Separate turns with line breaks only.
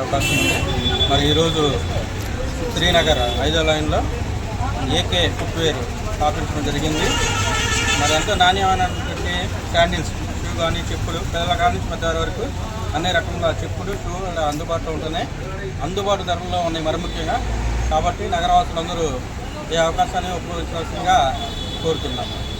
అవకాశం ఉంది మరి ఈరోజు శ్రీనగర్ ఐదో లైన్లో ఏకే ఫుట్వేర్ స్థాపించడం జరిగింది. మరి ఎంతో నాణ్యమైనటువంటి శాండిల్స్ షూ కానీ చెప్పులు పిల్లల కాడి నుంచి పెద్దవారి వరకు అన్ని రకముల చెప్పులు షూ అందుబాటులో ఉంటున్నాయి. అందుబాటు ధరల్లో ఉన్నాయి మరి ముఖ్యంగా. కాబట్టి నగరవాసులందరూ ఈ అవకాశాన్ని ఉపయోగించాల్సిందిగా కోరుతున్నాము.